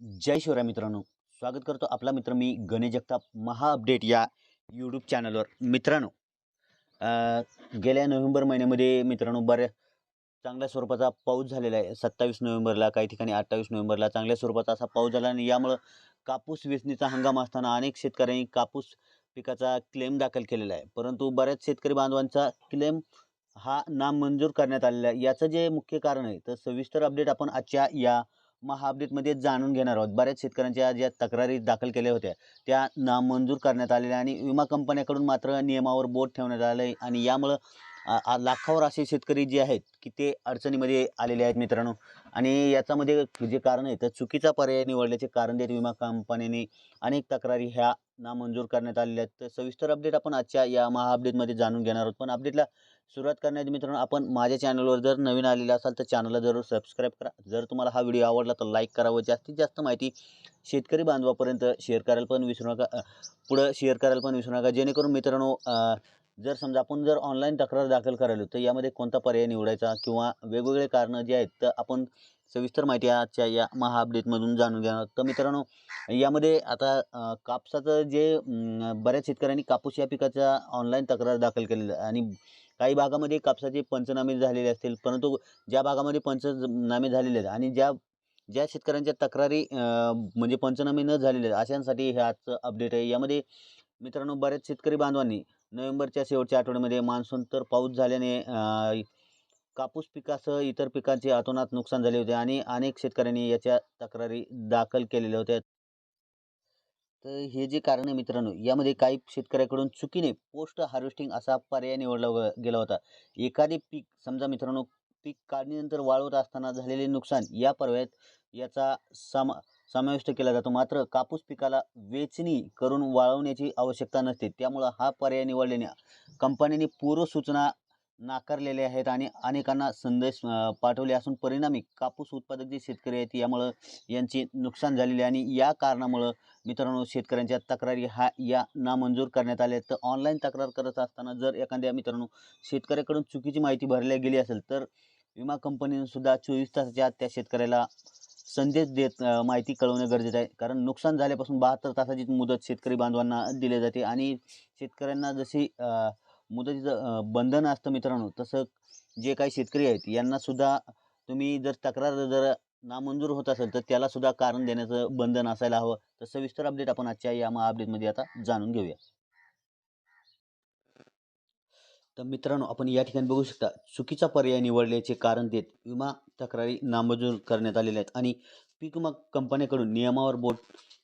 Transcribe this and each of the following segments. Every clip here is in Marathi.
जय शिवराय मित्रांनो. स्वागत करतो आपला मित्र मी गणेश जगताप. महा अपडेट या यूट्यूब चॅनलवर मित्रांनो गेल्या नोव्हेंबर महिन्यामध्ये मित्रांनो बऱ्या चांगल्या स्वरूपाचा पाऊस झालेला आहे. सत्तावीस नोव्हेंबरला काही ठिकाणी अठ्ठावीस नोव्हेंबरला चांगल्या स्वरूपाचा असा पाऊस झाला आणि यामुळं कापूस वेचणीचा हंगाम असताना अनेक शेतकऱ्यांनी कापूस पिकाचा क्लेम दाखल केलेला आहे. परंतु बऱ्याच शेतकरी बांधवांचा क्लेम हा नामंजूर करण्यात आलेला आहे. याचं जे मुख्य कारण आहे तर सविस्तर अपडेट आपण आजच्या या महा अपडेटमध्ये जाणून घेणार आहोत. बऱ्याच शेतकऱ्यांच्या ज्या तक्रारी दाखल केल्या होत्या त्या नामंजूर करण्यात आलेल्या आणि विमा कंपन्याकडून मात्र नियमावर बोट ठेवण्यात आलं आहे आणि यामुळं लाखावर असे शेतकरी जे आहेत की ते अडचणीमध्ये आलेले आहेत मित्रांनो. आणि याच्यामध्ये जे कारण आहे तर चुकीचा पर्याय निवडल्याचे कारण देत विमा कंपन्यांनी अनेक तक्रारी ह्या नामंजूर करण्यात आलेले आहेत. तर सविस्तर अपडेट आपण आजच्या या महा अपडेटमध्ये जाणून घेणार आहोत. पण अपडेटला सुरुवात करण्याआधी मित्रांनो आपण माझ्या चॅनलवर जर नवीन आलेला असाल तर चॅनलला जरूर सबस्क्राईब करा. जर तुम्हाला हा व्हिडिओ आवडला तर लाईक करा व जास्तीत जास्त माहिती शेतकरी बांधवापर्यंत शेअर करायला पण विसरू नका. पुढं शेअर करायला पण विसरू नका. जेणेकरून मित्रांनो जर समजा आपण जर ऑनलाईन तक्रार दाखल करायला तर यामध्ये कोणता पर्याय निवडायचा? किंवा वेगवेगळे कारणं जे आहेत तर आपण सविस्तर माहिती आजच्या या महा अपडेटमधून जाणून घेणार तर मित्रांनो यामध्ये आता कापसाचं जे बऱ्याच शेतकऱ्यांनी कापूस या पिकाचा ऑनलाईन तक्रार दाखल केलेला आहे. आणि काही भागामध्ये कापसाचे पंचनामे झालेले असतील परंतु ज्या भागामध्ये पंचनामे झालेले आहेत आणि ज्या ज्या शेतकऱ्यांच्या तक्रारी म्हणजे पंचनामे न झालेले आहेत अशांसाठी हे आजचं अपडेट आहे. यामध्ये मित्रांनो बऱ्याच शेतकरी बांधवांनी नोव्हेंबरच्या शेवटच्या आठवड्यामध्ये मान्सून तर पाऊस झाल्याने कापूस पिकासह इतर पिकांचे अतोनात नुकसान झाले होते आणि अनेक शेतकऱ्यांनी याच्या तक्रारी दाखल केलेल्या होत्या. तर हे जे कारण आहे मित्रांनो यामध्ये काही शेतकऱ्याकडून चुकीने पोस्ट हार्वेस्टिंग असा पर्याय निवडला गेला होता. एखादे पीक समजा मित्रांनो पीक काढणीनंतर वाळवत असताना झालेले नुकसान या पर्यायात याचा समा समाविष्ट केला जातो मात्र कापूस पिकाला वेचणी करून वाळवण्याची आवश्यकता नसते त्यामुळं हा पर्याय निवडल्याने कंपन्यांनी पूर्वसूचना नाकारलेल्या आहेत आणि अनेकांना संदेश पाठवले असून परिणामी कापूस उत्पादक जे शेतकरी आहेत यामुळं यांची नुकसान झालेले आणि या कारणामुळं मित्रांनो शेतकऱ्यांच्या तक्रारी हा या नामंजूर करण्यात आल्या आहेत. तर ऑनलाईन तक्रार करत असताना जर एखाद्या मित्रांनो शेतकऱ्याकडून चुकीची माहिती भरल्या गेली असेल तर विमा कंपनीने सुद्धा चोवीस तासाच्या आत त्या शेतकऱ्याला संदेश देत माहिती कळवणं गरजेचं आहे. कारण नुकसान झाल्यापासून बहात्तर तासाची मुदत शेतकरी बांधवांना दिली जाते आणि शेतकऱ्यांना जशी मुदतीचं बंधन असतं मित्रांनो तसं जे काही शेतकरी आहेत यांनासुद्धा तुम्ही जर तक्रार जर नामंजूर होत असेल तर त्याला सुद्धा कारण देण्याचं बंधन असायला हवं. तर सविस्तर अपडेट आपण आजच्या या महा अपडेटमध्ये आता जाणून घेऊया. तर मित्रांनो आपण या ठिकाणी बघू शकता चुकीचा पर्याय निवडल्याचे कारण देत विमा तक्रारी नामंजूर करण्यात आलेल्या आहेत आणि पीक विमा कंपन्याकडून नियमावर बोट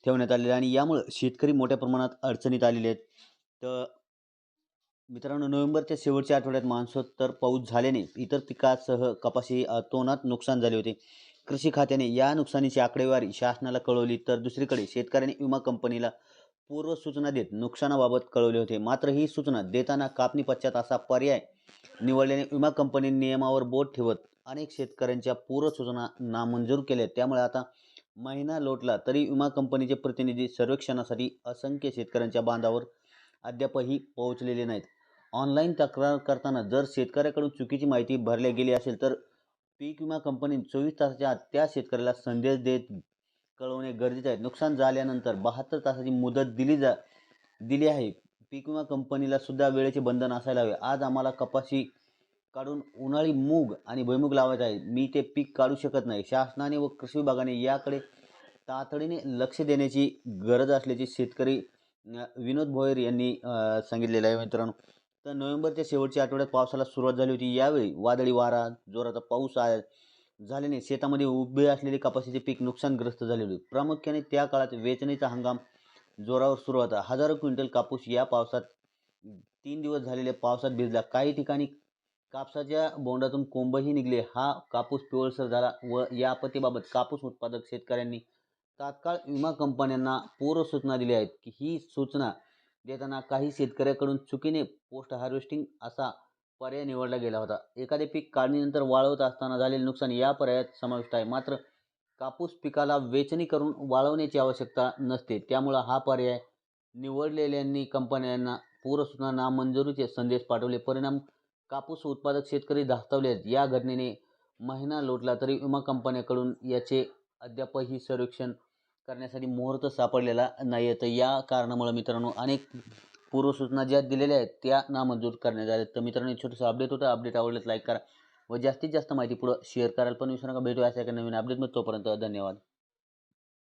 ठेवण्यात आलेलं आहे आणि यामुळं शेतकरी मोठ्या प्रमाणात अडचणीत आलेले आहेत. तर मित्रांनो नोव्हेंबरच्या शेवटच्या आठवड्यात मान्सूनोत्तर पाऊस झाल्याने इतर पिकासह कपाशी अतोनात नुकसान झाले होते. कृषी खात्याने या नुकसानीची आकडेवारी शासनाला कळवली तर दुसरीकडे शेतकऱ्यांनी विमा कंपनीला पूर्व सूचना देत नुकसानाबाबत कळवले होते. मात्र ही सूचना देताना कापणी पश्चात असा पर्याय निवडल्याने विमा कंपनीने नियमावर बोट ठेवत अनेक शेतकऱ्यांच्या पूर्व सूचना नामंजूर केल्या. त्यामुळे आता महिना लोटला तरी विमा कंपनीचे प्रतिनिधी सर्वेक्षणासाठी असंख्य शेतकऱ्यांच्या बांधावर अद्यापही पोहोचलेले नाहीत. ऑनलाईन तक्रार करताना जर शेतकऱ्याकडून चुकीची माहिती भरल्या गेली असेल तर पीक विमा कंपनी चोवीस तासाच्या आत त्या शेतकऱ्याला संदेश देत कळवणे गरजेचे आहे. नुकसान झाल्यानंतर बहात्तर तासाची मुदत दिली जा दिली आहे. पीक विमा कंपनीला सुद्धा वेळेचे बंधन असायला हवे. आज आम्हाला कपाशी काढून उन्हाळी मूग आणि भुईमूग लावायचा आहे. मी ते पीक काढू शकत नाही. शासनाने व कृषी विभागाने याकडे तातडीने लक्ष देण्याची गरज असल्याचे शेतकरी विनोद भोयर यांनी सांगितलेलं आहे मित्रांनो. तर नोव्हेंबरच्या शेवटच्या आठवड्यात पावसाला सुरुवात झाली होती. यावेळी वादळी वारा जोराचा पाऊस आहे. झाल्याने शेतामध्ये उभे असलेले कपाशीचे पीक नुकसानग्रस्त झाले होते. प्रामुख्याने त्या काळात वेचणीचा हंगाम जोरावर सुरू होता. हजारो क्विंटल कापूस या पावसात तीन दिवस झालेल्या पावसात भिजला. काही ठिकाणी कापसाच्या बोंडातून कोंबही निघले. हा कापूस पिवळसर झाला व या आपत्तीबाबत कापूस उत्पादक शेतकऱ्यांनी तात्काळ विमा कंपन्यांना पूर्व सूचना दिल्या आहेत की ही सूचना देताना काही शेतकऱ्याकडून चुकीने पोस्ट हार्वेस्टिंग असा पर्याय निवडला गेला होता. एखादे पीक काढणीनंतर वाळवत असताना झालेले नुकसान या पर्यायात समाविष्ट आहे. मात्र कापूस पिकाला वेचणी करून वाळवण्याची आवश्यकता नसते. त्यामुळं हा पर्याय निवडलेल्यांनी कंपन्यांना पूरसुद्धा नामंजुरीचे संदेश पाठवले. परिणाम कापूस उत्पादक शेतकरी धास्तावले आहेत. या घटनेने महिना लोटला तरी विमा कंपन्याकडून याचे अद्यापही सर्वेक्षण करण्यासाठी मुहूर्त सापडलेला नाही आहे तर या कारणामुळे मित्रांनो अनेक पूर्वसूचना ज्या दिलेल्या आहेत त्या नामंजूर करण्यात आल्या. तर मित्रांनो छोटंसं अपडेट होतं. अपडेट आवडलं लाईक करा व जास्तीत जास्त माहिती पुढं शेअर करायला पण विसरू नका. भेटूया अशा एका नवीन अपडेटमध्ये तोपर्यंत धन्यवाद.